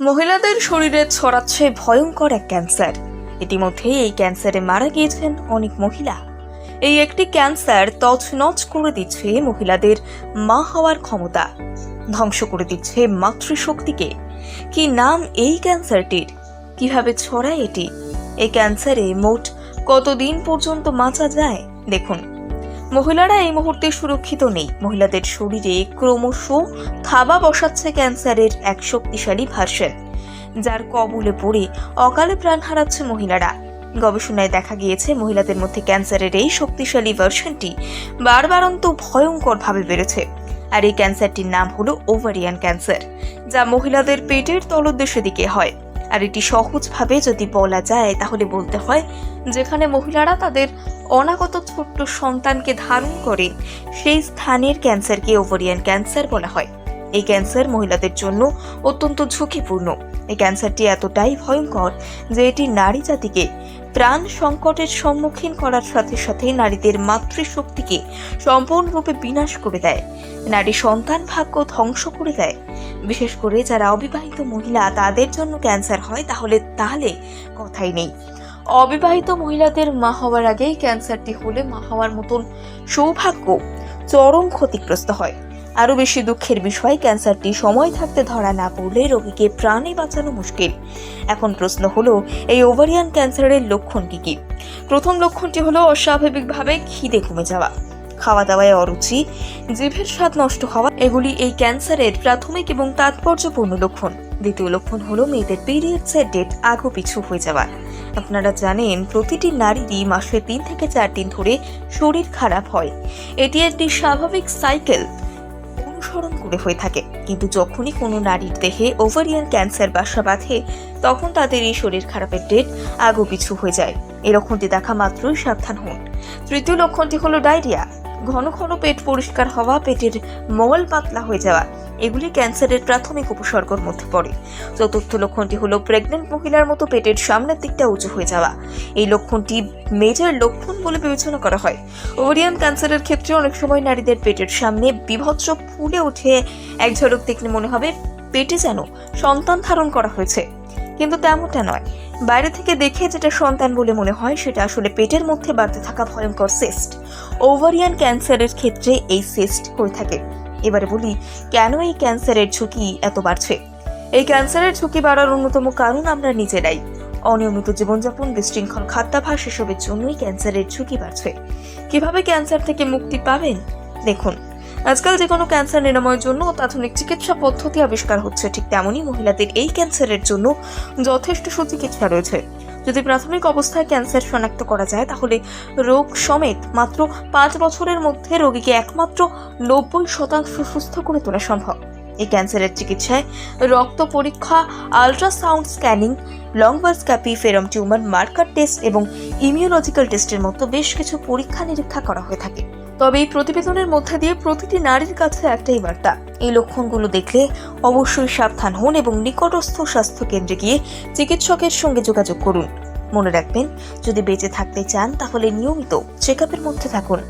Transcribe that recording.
মহিলাদের শরীরে ছড়াচ্ছে ভয়ঙ্কর এক ক্যান্সার। ইতিমধ্যেই এই ক্যান্সারে মারা গিয়েছেন অনেক মহিলা। এই একটি ক্যান্সার তছনছ করে দিচ্ছে মহিলাদের মা হওয়ার ক্ষমতা। ধ্বংস করে দিচ্ছে মাতৃশক্তিকে। কি নাম এই ক্যান্সারটির? কীভাবে ছড়ায় এটি? এই ক্যান্সারে মোট কতদিন পর্যন্ত বাঁচা যায়? দেখুন। মহিলারা এই মুহূর্তে সুরক্ষিত নেই। মহিলাদের শরীরে ক্রমশ থাবা বসাচ্ছে ক্যান্সারের এক শক্তিশালী ভার্সন, যার কবলে পড়ে অকালে প্রাণ হারাচ্ছে মহিলারা। গবেষণায় দেখা গিয়েছে, মহিলাদের মধ্যে ক্যান্সারের এই শক্তিশালী ভার্সনটি বারবারন্ত ভয়ঙ্করভাবে বেড়েছে। আর এই ক্যান্সারটির নাম হলো ওভারিয়ান ক্যান্সার, যা মহিলাদের পেটের তলদেশের দিকে হয়। আর এটি সহজভাবে যদি বলা যায়, তাহলে বলতে হয়, যেখানে মহিলারা তাদের অনাগত ছোট্ট সন্তানকে ধারণ করে সেই স্থানের ক্যান্সারকে ওভারিয়ান ক্যান্সার বলা হয়। এই ক্যান্সার মহিলাদের জন্য অত্যন্ত ঝুঁকিপূর্ণ। এই ক্যান্সারটি এতটাই ভয়ঙ্কর যে এটি নারী জাতিকে প্রাণ সংকটের সম্মুখীন করার সাথে সাথে নারীদের মাতৃশক্তিকে সম্পূর্ণরূপে বিনাশ করে দেয়। নারী সন্তান ভাগ্য ধ্বংস করে দেয়। বিশেষ করে যারা অবিবাহিত মহিলা তাদের জন্য ক্যান্সার হয়, তাহলে তাহলে কথাই নেই। অবিবাহিত মহিলাদের মা হওয়ার আগেই ক্যান্সারটি হলে মা হওয়ার মতন সৌভাগ্য চরম ক্ষতিগ্রস্ত হয়। আরও বেশি দুঃখের বিষয়, ক্যান্সারটি সময় থাকতে ধরা না পড়লে রোগীকে প্রাণে বাঁচানো মুশকিল। এখন প্রশ্ন হলো, এই ওভারিয়ান ক্যান্সারের লক্ষণ কি কি? প্রথম লক্ষণটি হলো অস্বাভাবিকভাবে খিদে কমে যাওয়া। খাওয়া দাওয়ায় অরুচি, জিভের স্বাদ নষ্ট হওয়া, এগুলি এই ক্যান্সারের প্রাথমিক এবং তাৎপর্যপূর্ণ লক্ষণ। দ্বিতীয় লক্ষণ হলো মেয়েদের পিরিয়ডসের ডেট আগো পিছু হয়ে যাওয়া। আপনারা জানেন, প্রতিটি নারীরই মাসে তিন থেকে চার দিন ধরে শরীর খারাপ হয়। এটি একটি স্বাভাবিক সাইকেল অনুসরণ করে হয়ে থাকে। কিন্তু যখনই কোনো নারীর দেহে ওভারিয়ান ক্যান্সার বাসা বাঁধে, তখন তাদের এই শরীর খারাপের ডেট আগো পিছু হয়ে যায়। এরকমটি দেখা মাত্রই সাবধান হন। তৃতীয় লক্ষণটি হলো ডায়রিয়া ঘন ঘন পেট পরিষ্কার হওয়া, পেটের মল পাতলা হয়ে যাওয়া, এগুলি ক্যান্সারের প্রাথমিক উপসর্গের মধ্যে পড়ে। চতুর্থ লক্ষণটি হলো প্রেগনেন্ট মহিলার মতো পেটের সামনের দিকটা উঁচু হয়ে যাওয়া। এই লক্ষণটি মেজর লক্ষণ বলে বিবেচনা করা হয়। ওভারিয়ান ক্যান্সারের ক্ষেত্রে অনেক সময় নারীদের পেটের সামনে বিভৎস ফুলে উঠে এক ঝলক দেখলে মনে হবে পেটে যেন সন্তান ধারণ করা হয়েছে। কিন্তু তেমনটা নয়। বাইরে থেকে দেখে যেটা সন্তান বলে মনে হয়, সেটা আসলে পেটের মধ্যে বাড়তে থাকা ভয়ঙ্কর সিস্ট ওভারিয়ান ক্যান্সারের ক্ষেত্রে এই সিস্ট হয়ে থাকে। এবারে বলি, কেন এই ক্যান্সারের ঝুঁকি এত বাড়ছে? এই ক্যান্সারের ঝুঁকি বাড়ার অন্যতম কারণ আমরা নিজেরাই। অনিয়মিত জীবনযাপন, বিশৃঙ্খল খাদ্যাভাস এসবের জন্যই ক্যান্সারের ঝুঁকি বাড়ছে। কীভাবে ক্যান্সার থেকে মুক্তি পাবেন? দেখুন আজকাল যে কোনো ক্যান্সার নিরাময়ের জন্য অত্যাধুনিক চিকিৎসা পদ্ধতি আবিষ্কার হচ্ছে, ঠিক তেমনই মহিলাদের এই ক্যান্সারের জন্য যথেষ্ট সুচিকিৎসা রয়েছে। যদি প্রাথমিক অবস্থায় ক্যান্সার শনাক্ত করা যায়, তাহলে রোগ সমেত মাত্র পাঁচ বছরের মধ্যে রোগীকে একমাত্র নব্বই শতাংশ সুস্থ করে তোলা সম্ভব। এই ক্যান্সারের চিকিৎসায় রক্ত পরীক্ষা আলট্রাসাউন্ড স্ক্যানিং লংবার্সক্যাপি ফেরম টিউমার মার্কার টেস্ট এবং ইমিউলজিক্যাল টেস্টের মতো বেশ কিছু পরীক্ষা নিরীক্ষা করা হয়ে থাকে। তবে এই প্রতিবেদনের মধ্যে দিয়ে প্রতিটি নারীর কাছে একটাই বার্তা। এই লক্ষণগুলো দেখলে অবশ্যই সাবধান হন এবং নিকটস্থ স্বাস্থ্য কেন্দ্রে গিয়ে চিকিৎসকের সঙ্গে যোগাযোগ করুন। মনে রাখবেন, যদি বেঁচে থাকতে চান তাহলে নিয়মিত চেক মধ্যে থাকুন।